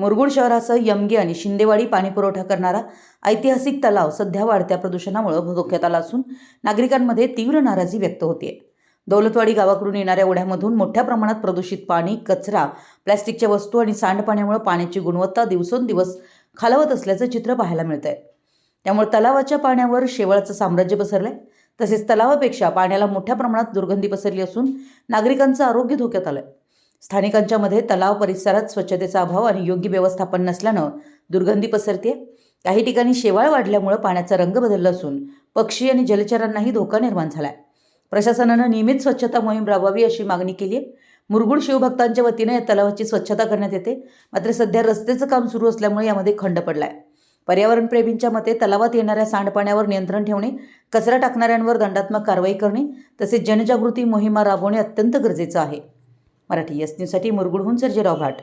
मुरगुड शहरासह यमगे आणि शिंदेवाडी पाणीपुरवठा करणारा ऐतिहासिक तलाव सध्या वाढत्या प्रदूषणामुळे धोक्यात आला असून नागरिकांमध्ये तीव्र नाराजी व्यक्त होते दौलतवाडी गावाकडून येणाऱ्या ओढ्यामधून मोठ्या प्रमाणात प्रदूषित पाणी कचरा प्लॅस्टिकच्या वस्तू आणि सांडपाण्यामुळे पाण्याची गुणवत्ता दिवसेंदिवस खालावत असल्याचं चित्र पाहायला मिळत आहे त्यामुळे तलावाच्या पाण्यावर शेवाळाचं साम्राज्य पसरलंय. तसेच तलावापेक्षा पाण्याला मोठ्या प्रमाणात दुर्गंधी पसरली असून नागरिकांचं आरोग्य धोक्यात आलंय. स्थानिकांच्या मध्ये तलाव परिसरात स्वच्छतेचा अभाव आणि योग्य व्यवस्थापन नसल्यानं दुर्गंधी पसरते काही ठिकाणी शेवाळ वाढल्यामुळे पाण्याचा रंग बदलला असून पक्षी आणि जलचरांनाही धोका निर्माण झालाय. प्रशासनानं नियमित स्वच्छता मोहीम राबवावी अशी मागणी केली आहे मुरगुड शिवभक्तांच्या वतीनं या तलावाची स्वच्छता करण्यात येते. मात्र सध्या रस्त्याचं काम सुरू असल्यामुळे यामध्ये खंड पडलाय. पर्यावरणप्रेमींच्या मते तलावात येणाऱ्या सांडपाण्यावर नियंत्रण ठेवणे कचरा टाकणाऱ्यांवर दंडात्मक कारवाई करणे तसेच जनजागृती मोहिमा राबवणे अत्यंत गरजेचं आहे. मराठी एस न्यूजसाठी मुरगुडहून सर्जेराव भाट